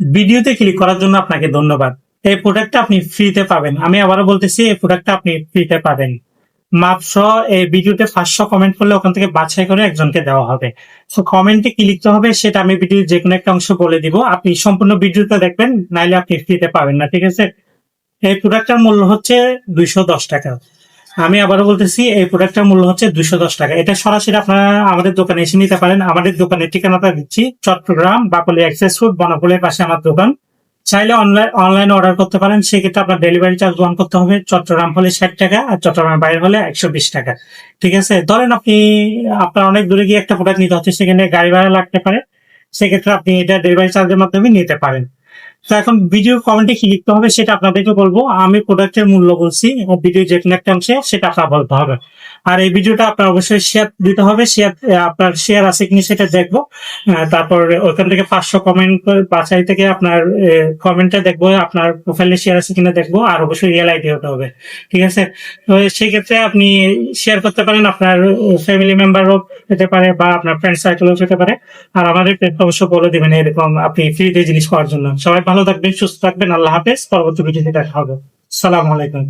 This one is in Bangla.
ভিডিওতে ক্লিক করার জন্য আপনাকে ধন্যবাদ। এই প্রোডাক্টটা আপনি ফ্রিতে পাবেন। আমি আবারও বলতেছি, এই প্রোডাক্টটা আপনি ফ্রিতে পাবেন। মাপসহ এই ভিডিওতে পাঁচশো কমেন্ট করলে ওখান থেকে বাছাই করে একজনকে দেওয়া হবে। তো কমেন্টে কি লিখতে হবে সেটা আমি ভিডিওর যে কোনো একটা অংশ বলে দিব। আপনি সম্পূর্ণ ভিডিওটা দেখবেন, নাইলে আপনি ফ্রিতে পাবেন না, ঠিক আছে? এই প্রোডাক্টটার মূল্য হচ্ছে দুইশো দশ টাকা। আমি আবারও বলতেছি, এই প্রোডাক্টটার মূল্য হচ্ছে দুইশো দশ টাকা। এটা সরাসরি আপনারা আমাদের দোকানে এসে নিতে পারেন। আমাদের দোকানের ঠিকানাটা দিচ্ছি, চট্টগ্রাম বাকলি অ্যাক্সেস ফুড বনফুলের পাশে আমার দোকান। চাইলে অনলাইন অনলাইনে অর্ডার করতে পারেন, সেক্ষেত্রে আপনার ডেলিভারি চার্জ বহন করতে হবে চট্টগ্রাম হলে ষাট টাকা আর চট্টগ্রামের বাইরে হলে একশো বিশ টাকা। ঠিক আছে? ধরেন আপনি, আপনার অনেক দূরে গিয়ে একটা প্রোডাক্ট নিতে হচ্ছে, সেখানে গাড়ি ভাড়া লাগতে পারে। সেক্ষেত্রে আপনি এটা ডেলিভারি চার্জের মাধ্যমে নিতে পারেন। তো এখন ভিডিও কমেন্টে কি লিখতে হবে সেটা আপনাদেরকে বলব। আমি প্রোডাক্টের মূল্য বলছি ভিডিও যে কোনো একটা অংশে সেটা আপনার বলতে হবে। আর এই ভিডিওটা আপনার অবশ্যই শেয়ার দিতে হবে। শেয়ার আপনার শেয়ার আছে কিনা সেটা দেখব। তারপর ওখান থেকে পাঁচশো কমেন্ট বাছাই থেকে আপনার কমেন্টটা দেখব, আপনার প্রোফাইলে শেয়ার আছে কিনা দেখব, আর অবশ্যই রিয়েল আইডি হতে হবে। ঠিক আছে? তো সেই ক্ষেত্রে আপনি শেয়ার করতে পারেন আপনার ফ্যামিলি মেম্বারও পেতে পারে বা আপনার ফ্রেন্ড সার্কেলও পেতে পারে। আর আমাদের পেজ অবশ্য বলে দিবেন, এরকম আপনি ফ্রিতে জিনিস পাওয়ার জন্য। সবাই ভালো থাকবেন সুস্থ থাকবেন আল্লাহ হাফেজ পরবর্তী ভিডিওতে দেখা হবে। সালাম আলাইকুম।